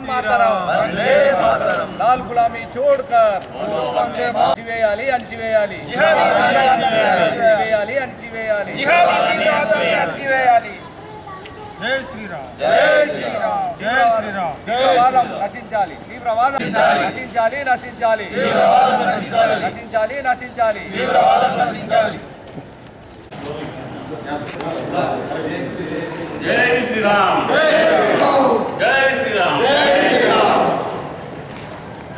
మాతరం. లాల్ గులామీ చోడ్కర్. అణిచివేయాలి అణిచివేయాలి. అణిచివేయాలి. అణిచివేయాలి అణిచివేయాలి. జై శ్రీరామ్. జై శ్రీరామ్. జై శ్రీరామ్. తీవ్రవాదం నశించాలి. తీవ్రవాదం నశించాలి. నశించాలి నశించాలి. నశించాలి. జై శ్రీరామ్. జై శ్రీరామ్.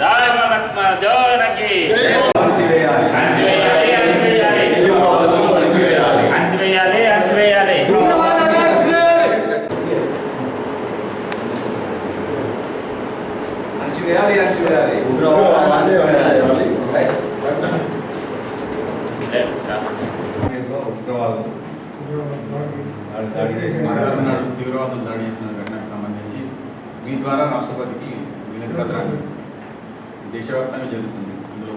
రామ లక్ష్మణ జోనకి అణచివేయాలి అణచివేయాలి అణచివేయాలి అణచివేయాలి అణచివేయాలి అణచివేయాలి ఉగ్రవాదం దాడి చేసి మహారాష్ట్ర తీవ్రవాదులు దాడి చేసిన ఘటనకు సంబంధించి మీ ద్వారా రాష్ట్రపతికి వినతి ఇస్తుంది. దేశవ్యాప్తంగా జరుగుతుంది.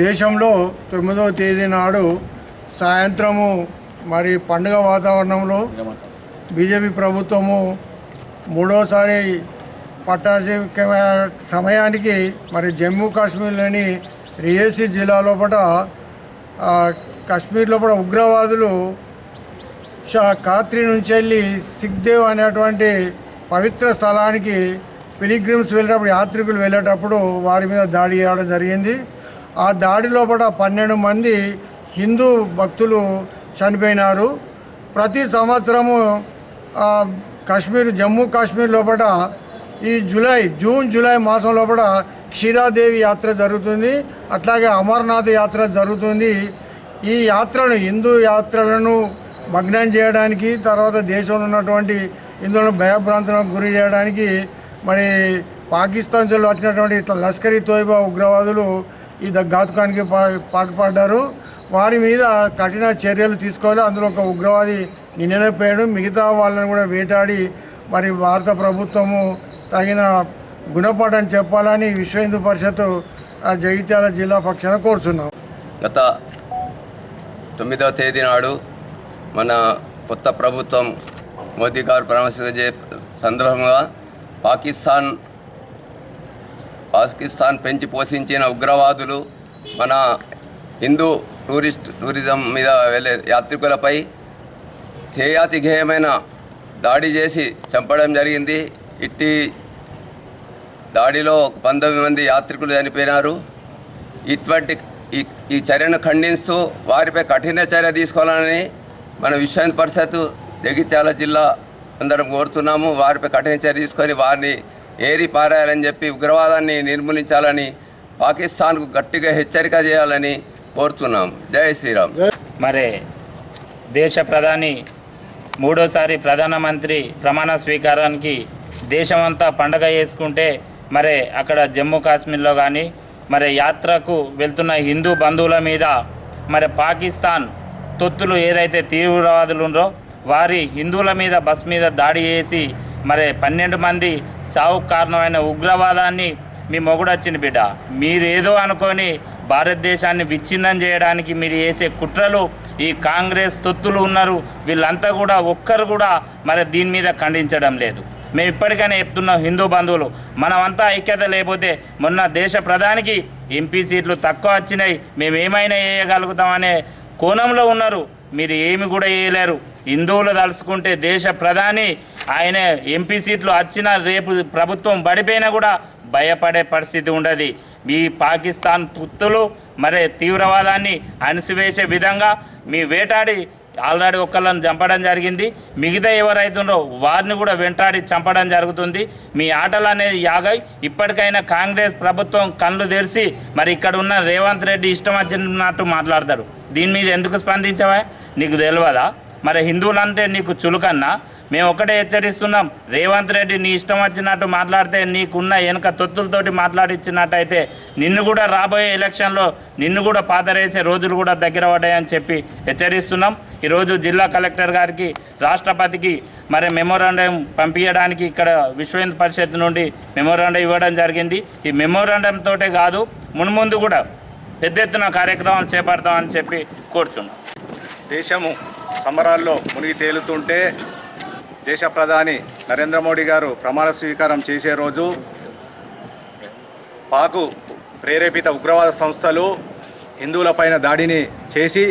దేశంలో తొమ్మిదవ తేదీ నాడు సాయంత్రము మరి పండుగ వాతావరణంలో బీజేపీ ప్రభుత్వము మూడోసారి పట్టాసి సమయానికి మరి జమ్మూ కాశ్మీర్లోని రియేసి జిల్లా లోపల ఆ, కాశ్మీర్ లోపల ఉగ్రవాదులు షా- కాత్రి నుంచి వెళ్ళి సిగ్దేవ్ అనేటువంటి పవిత్ర స్థలానికి పిలిగ్రిమ్స్ వెళ్ళేటప్పుడు యాత్రికులు వెళ్ళేటప్పుడు వారి మీద దాడి చేయడం జరిగింది. ఆ దాడిలో కూడా పన్నెండు మంది హిందూ భక్తులు చనిపోయినారు. ప్రతి సంవత్సరము కాశ్మీర్ జమ్మూ కాశ్మీర్ లోపల ఈ జూలై జూన్ జూలై మాసం లోపల క్షీరాదేవి యాత్ర జరుగుతుంది. అట్లాగే అమర్నాథ్ యాత్ర జరుగుతుంది. ఈ యాత్రను హిందూ యాత్రలను భగ్నం చేయడానికి తర్వాత దేశంలో ఉన్నటువంటి హిందువులను భయభ్రాంతులకు గురి చేయడానికి మరి పాకిస్తాన్ జల్లు వచ్చినటువంటి ఇట్లా లష్కరీ తోయిబా ఉగ్రవాదులు ఈ ద- ఘాతుకానికి పాటుపడ్డారు. వారి మీద కఠిన చర్యలు తీసుకోవాలి. అందులో ఒక ఉగ్రవాది నిన్ననే పోయాడు మిగతా వాళ్ళని కూడా వేటాడి మరి భారత ప్రభుత్వము తగిన గుణపాఠం చెప్పాలని విశ్వ హిందూ పరిషత్ జగిత్యాల జిల్లా పక్షాన కోరుచున్నాం. గత తొమ్మిదవ తేదీ నాడు మన కొత్త ప్రభుత్వం మోదీ గారు పరామర్శించే సందర్భంగా పాకిస్తాన్ పాకిస్తాన్ పెంచి పోషించిన ఉగ్రవాదులు మన హిందూ టూరిస్ట్ టూరిజం మీద వెళ్ళే యాత్రికులపై ధ్యేయాతిఘేయమైన దాడి చేసి చంపడం జరిగింది. ఇట్టి దాడిలో ఒక పంతొమ్మిది మంది యాత్రికులు చనిపోయినారు. ఇటువంటి ఈ చర్యను ఖండిస్తూ వారిపై కఠిన చర్య తీసుకోవాలని మన విశ్వ పరిషత్ జగిత్యాల జిల్లా అందరం కోరుతున్నాము వారిపై కఠిన చర్య తీసుకొని వారిని ఏరి పారేయాలని చెప్పి ఉగ్రవాదాన్ని నిర్మూలించాలని పాకిస్తాన్కు గట్టిగా హెచ్చరిక చేయాలని కోరుతున్నాం జై శ్రీరామ్. మరి దేశ ప్రధాని మూడోసారి ప్రధానమంత్రి ప్రమాణ స్వీకారానికి దేశమంతా పండగ చేసుకుంటే మరి అక్కడ జమ్మూ కాశ్మీర్లో కానీ మరి యాత్రకు వెళ్తున్న హిందూ బంధువుల మీద మరి పాకిస్తాన్ తొత్తులు ఏదైతే తీవ్రవాదులు ఉందో వారి హిందువుల మీద బస్ మీద దాడి చేసి మరి పన్నెండు మంది చావుకు కారణమైన ఉగ్రవాదాన్ని మీ మొగుడు వచ్చిన బిడ్డ. మీరేదో అనుకొని భారతదేశాన్ని విచ్ఛిన్నం చేయడానికి మీరు చేసే కుట్రలు ఈ కాంగ్రెస్ తొత్తులు ఉన్నారు వీళ్ళంతా కూడా ఒక్కరు కూడా మరి దీని మీద ఖండించడం లేదు. మేము ఇప్పటికైనా చెప్తున్నాం హిందూ బంధువులు మనమంతా ఐక్యత లేకపోతే మొన్న దేశ ప్రధానికి ఎంపీ సీట్లు తక్కువ వచ్చినాయి మేము ఏమైనా చేయగలుగుతామనే కోణంలో ఉన్నారు మీరు ఏమి కూడా చేయలేరు. హిందువులు తలుచుకుంటే దేశ ప్రధాని ఆయన ఎంపీ సీట్లు వచ్చినా రేపు ప్రభుత్వం పడిపోయినా కూడా భయపడే పరిస్థితి ఉండదు. మీ పాకిస్తాన్ తుత్తులు మరి తీవ్రవాదాన్ని అణిసివేసే విధంగా మీ వేటాడి ఆల్రెడీ ఒకళ్ళని చంపడం జరిగింది. మిగతా ఎవరైతుందో వారిని కూడా వెంటాడి చంపడం జరుగుతుంది. మీ ఆటలు అనేది యాగై ఇప్పటికైనా కాంగ్రెస్ ప్రభుత్వం కళ్ళు తెరిచి మరి ఇక్కడ ఉన్న రేవంత్ రెడ్డి ఇష్టం వచ్చినట్టు మాట్లాడతాడు దీని మీద ఎందుకు స్పందించవా? నీకు తెలియదా? మరి హిందువులంటే నీకు చులుకన్నా? మేము ఒకటే హెచ్చరిస్తున్నాం. రేవంత్ రెడ్డి నీ ఇష్టం వచ్చినట్టు మాట్లాడితే నీకున్న వెనుక తొత్తులతోటి మాట్లాడిచ్చినట్టయితే నిన్ను కూడా రాబోయే ఎలక్షన్లో నిన్ను కూడా పాతరేసే రోజులు కూడా దగ్గర పడ్డాయని చెప్పి హెచ్చరిస్తున్నాం. ఈరోజు జిల్లా కలెక్టర్ గారికి రాష్ట్రపతికి మరి మెమోరాండం పంపించడానికి ఇక్కడ విశ్వ హిందూ పరిషత్ నుండి మెమోరాండం ఇవ్వడం జరిగింది. ఈ మెమోరాండంతోటే కాదు మున్ముందు కూడా పెద్ద ఎత్తున కార్యక్రమాలు చేపడతామని చెప్పి కోరుచున్నాం. దేశము సమరాల్లో మునిగి తేలుతుంటే దేశ ప్రధాని నరేంద్ర మోడీ గారు ప్రమాణ స్వీకారం చేసే రోజు పాకు ప్రేరేపిత ఉగ్రవాద సంస్థలు హిందువులపైన దాడిని చేసి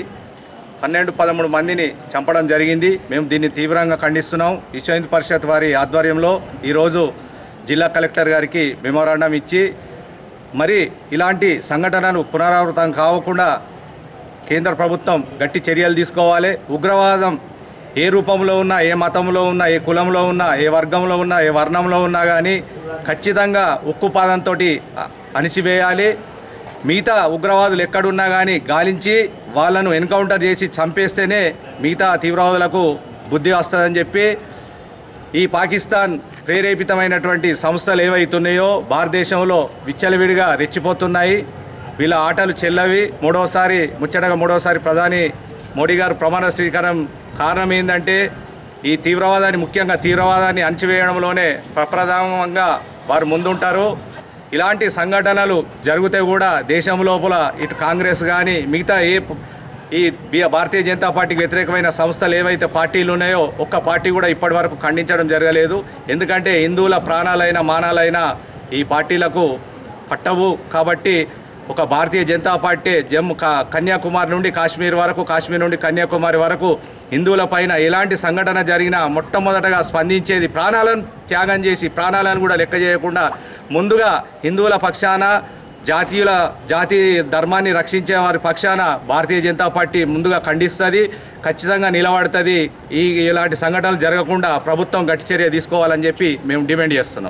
పన్నెండు పదమూడు మందిని చంపడం జరిగింది. మేము దీన్ని తీవ్రంగా ఖండిస్తున్నాం. విశ్వహింద్ పరిషత్ వారి ఆధ్వర్యంలో ఈరోజు జిల్లా కలెక్టర్ గారికి మెమోరాండం ఇచ్చి మరి ఇలాంటి సంఘటనలు పునరావృతం కావకుండా కేంద్ర ప్రభుత్వం గట్టి చర్యలు తీసుకోవాలి. ఉగ్రవాదం ఏ రూపంలో ఉన్నా ఏ మతంలో ఉన్నా ఏ కులంలో ఉన్నా ఏ వర్గంలో ఉన్నా ఏ వర్ణంలో ఉన్నా కానీ ఖచ్చితంగా ఉక్కుపాదంతో అణిసివేయాలి మిగతా ఉగ్రవాదులు ఎక్కడున్నా కానీ గాలించి వాళ్ళను ఎన్కౌంటర్ చేసి చంపేస్తేనే మిగతా తీవ్రవాదులకు బుద్ధి వస్తుందని చెప్పి ఈ పాకిస్తాన్ ప్రేరేపితమైనటువంటి సంస్థలు ఏవైతున్నాయో భారతదేశంలో విచ్చలవిడిగా రెచ్చిపోతున్నాయి. వీళ్ళ ఆటలు చెల్లవి. మూడోసారి ముచ్చటగా మూడోసారి ప్రధాని మోడీ గారు ప్రమాణ స్వీకారం కారణం ఏంటంటే ఈ తీవ్రవాదాన్ని ముఖ్యంగా తీవ్రవాదాన్ని అణచివేయడంలోనే ప్రప్రథమంగా వారు ముందుంటారు. ఇలాంటి సంఘటనలు జరిగితే కూడా దేశం లోపల ఇటు కాంగ్రెస్ కానీ మిగతా ఏ ఈ భారతీయ జనతా పార్టీకి వ్యతిరేకమైన సంస్థలు ఏవైతే పార్టీలు ఉన్నాయో ఒక్క పార్టీ కూడా ఇప్పటి వరకు ఖండించడం జరగలేదు. ఎందుకంటే హిందువుల ప్రాణాలైన మానాలైన ఈ పార్టీలకు పట్టవు. కాబట్టి ఒక భారతీయ జనతా పార్టీ జమ్ము కా- కన్యాకుమారి నుండి కాశ్మీర్ వరకు కాశ్మీర్ నుండి కన్యాకుమారి వరకు హిందువుల పైన ఎలాంటి సంఘటన జరిగినా మొట్టమొదటగా స్పందించేది ప్రాణాలను త్యాగం చేసి ప్రాణాలను కూడా లెక్క చేయకుండా ముందుగా హిందువుల పక్షాన జాతీయుల జాతి ధర్మాన్ని రక్షించే వారి పక్షాన భారతీయ జనతా పార్టీ ముందుగా ఖండిస్తుంది ఖచ్చితంగా నిలబడుతుంది. ఈ ఇలాంటి సంఘటనలు జరగకుండా ప్రభుత్వం గట్టి చర్య తీసుకోవాలని చెప్పి మేము డిమాండ్ చేస్తున్నాం.